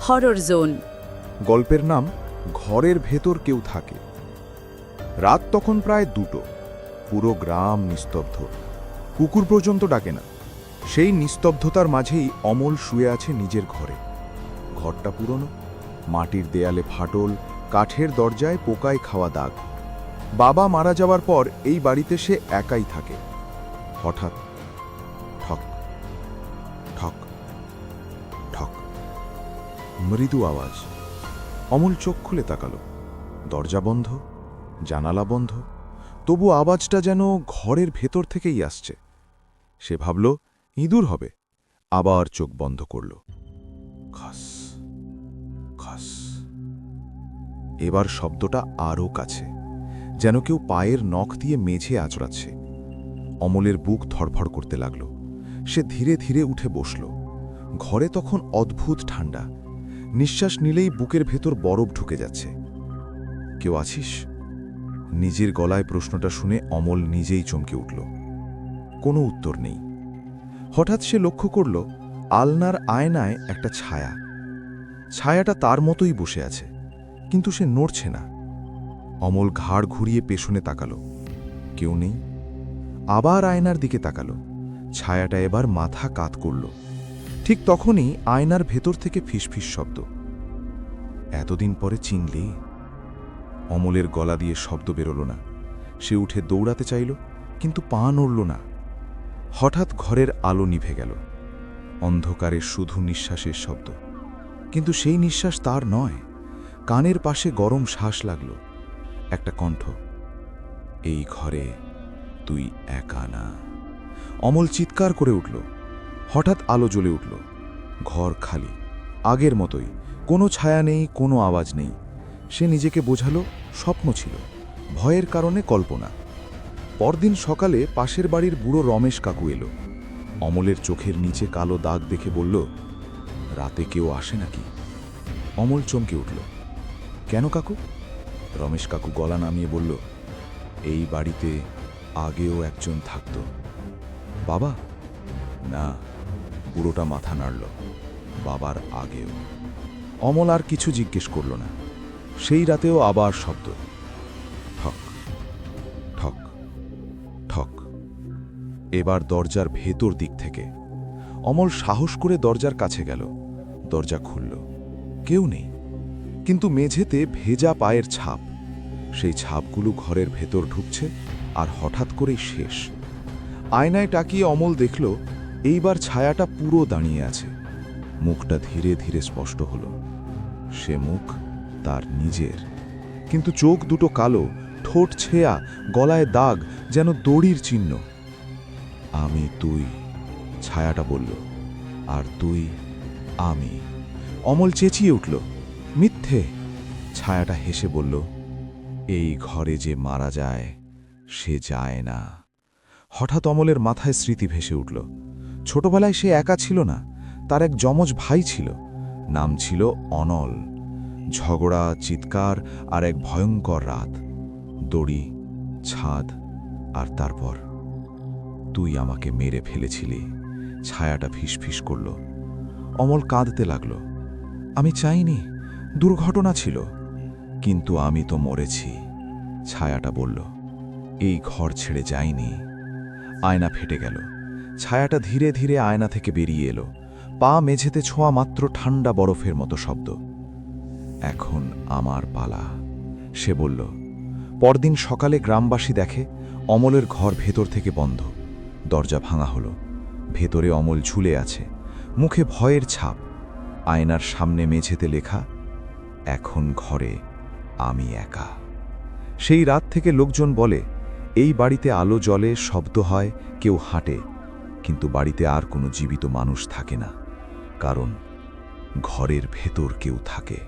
Horror zone গল্পের নাম ঘরের ভেতর কেউ থাকে। রাত তখন প্রায় দুটো। পুরো গ্রাম নিস্তব্ধ। কুকুর পর্যন্ত ডাকে না। সেই নিস্তব্ধতার মাঝেই অমল শুয়ে আছে নিজের ঘরে। ঘরটা পুরনো। মাটির দেয়ালে ফাটল, কাঠের দরজায় পোকায় খাওয়া দাগ। বাবা মারা যাওয়ার পর এই বাড়িতে সে একাই থাকে। হঠাৎ মৃদু আওয়াজ। অমল চোখ খুলে তাকালো। দরজা বন্ধ, জানালা বন্ধ, তবু আওয়াজটা যেন ঘরের ভেতর থেকেই আসছে। সে ভাবল, ইঁদুর হবে। আবার চোখ বন্ধ করল। খস খস। এবার শব্দটা আরও কাছে, যেন কেউ পায়ের নখ দিয়ে মেঝে আচড়াচ্ছে। অমলের বুক ধড়ফড় করতে লাগল। সে ধীরে ধীরে উঠে বসল। ঘরে তখন অদ্ভুত ঠান্ডা। নিঃশ্বাস নিলেই বুকের ভেতর বরফ ঢুকে যাচ্ছে। কেউ আছিস? নিজের গলায় প্রশ্নটা শুনে অমল নিজেই চমকে উঠল। কোনো উত্তর নেই। হঠাৎ সে লক্ষ্য করল, আলনার আয়নায় একটা ছায়া। ছায়াটা তার মতোই বসে আছে, কিন্তু সে নড়ছে না। অমল ঘাড় ঘুরিয়ে পেছনে তাকালো। কেউ নেই। আবার আয়নার দিকে তাকালো। ছায়াটা এবার মাথা কাত করল। ঠিক তখনই আয়নার ভেতর থেকে ফিসফিস শব্দ। এতদিন পরে চিনলে? অমলের গলা দিয়ে শব্দ বেরোল না। সে উঠে দৌড়াতে চাইল, কিন্তু পা নড়ল না। হঠাৎ ঘরের আলো নিভে গেল। অন্ধকারে শুধু নিঃশ্বাসের শব্দ। কিন্তু সেই নিঃশ্বাস তার নয়। কানের পাশে গরম শ্বাস লাগল। একটা কণ্ঠ। এই ঘরে তুই একা না। অমল চিৎকার করে উঠল। হঠাৎ আলো জ্বলে উঠল। ঘর খালি। আগের মতোই। কোনো ছায়া নেই, কোনো আওয়াজ নেই। সে নিজেকে বোঝালো, স্বপ্ন ছিল। ভয়ের কারণে কল্পনা। পরদিন সকালে পাশের বাড়ির বুড়ো রমেশ কাকু এলো। অমলের চোখের নিচে কালো দাগ দেখে বলল, রাতে কেউ আসে নাকি? অমল চমকে উঠল, কেন কাকু? রমেশ কাকু গলা নামিয়ে বলল, এই বাড়িতে আগেও একজন থাকত। বাবা না পুরোটা মাথা নাড়ল, বাবার আগেও। অমল আর কিছু জিজ্ঞেস করল না। সেই রাতেও আবার শব্দ, ঠক ঠক ঠক। এবার দরজার ভেতর দিক থেকে অমল সাহস করে দরজার কাছে গেল। দরজা খুলল। কেউ নেই, কিন্তু মেঝেতে ভেজা পায়ের ছাপ। সেই ছাপগুলো ঘরের ভেতর ঢুকছে আর হঠাৎ করেই শেষ। আয়নায় টাকিয়ে অমল দেখল এইবার ছায়াটা পুরো দাঁড়িয়ে আছে। মুখটা ধীরে ধীরে স্পষ্ট হলো। সে মুখ তার নিজের। কিন্তু চোখ দুটো কালো, ঠোঁট ছেয়া, গলায় দাগ, যেন দড়ির চিহ্ন। আমি, তুই, ছায়াটা বলল। আর তুই, আমি। অমল চেঁচিয়ে উঠল। মিথ্যে! ছায়াটা হেসে বলল, এই ঘরে যে মারা যায়, সে যায় না। হঠাৎ অমলের মাথায় স্মৃতি ভেসে উঠল। ছোটবেলায় সে একা ছিল না, তার এক যমজ ভাই ছিল, নাম ছিল অনল। ঝগড়া, চিৎকার আর এক ভয়ঙ্কর রাত, দড়ি, ছাদ আর তারপর। তুই আমাকে মেরে ফেলেছিলি ছায়াটা ফিসফিস করল। অমল কাঁদতে লাগল। আমি চাইনি, দুর্ঘটনা ছিল, কিন্তু আমি তো মরেছি ছায়াটা বলল। এই ঘর ছেড়ে যাইনি আয়না ফেটে গেল। ছায়াটা ধীরে ধীরে আয়না থেকে বেরিয়ে এলো। পা মেঝেতে ছোঁয়া মাত্র ঠান্ডা বরফের মতো শব্দ। এখন আমার পালা। সে বলল, পরদিন সকালে গ্রামবাসী দেখে অমলের ঘর ভেতর থেকে বন্ধ। দরজা ভাঙা হলো। ভেতরে অমল ঝুলে আছে। মুখে ভয়ের ছাপ। আয়নার সামনে মেঝেতে লেখা, এখন ঘরে আমি একা। সেই রাত থেকে লোকজন বলে, এই বাড়িতে আলো জ্বলে, শব্দ হয়, কেউ হাঁটে। কিন্তু বাড়িতে আর কোনো জীবিত মানুষ থাকে না, কারণ ঘরের ভেতর কেউ থাকে।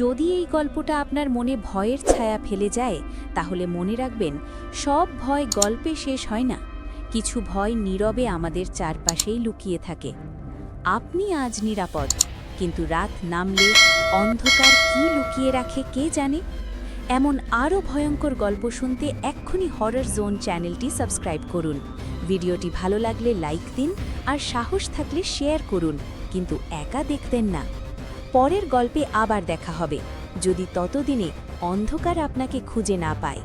যদি এই গল্পটা আপনার মনে ভয়ের ছায়া ফেলে যায়, তাহলে মনে রাখবেন, সব ভয় গল্পে শেষ হয় না। কিছু ভয় নীরবে আমাদের চারপাশেই লুকিয়ে থাকে। আপনি আজ নিরাপদ, কিন্তু রাত নামলে অন্ধকার কি লুকিয়ে রাখে কে জানে? এমন আরও ভয়ঙ্কর গল্প শুনতে এক্ষুনি হরর জোন চ্যানেলটি সাবস্ক্রাইব করুন। ভিডিওটি ভালো লাগলে লাইক দিন আর সাহস থাকলে শেয়ার করুন, কিন্তু একা দেখতেন না। পরের গল্পে আবার দেখা হবে। যদি ততদিনে অন্ধকার আপনাকে খুঁজে না পায়।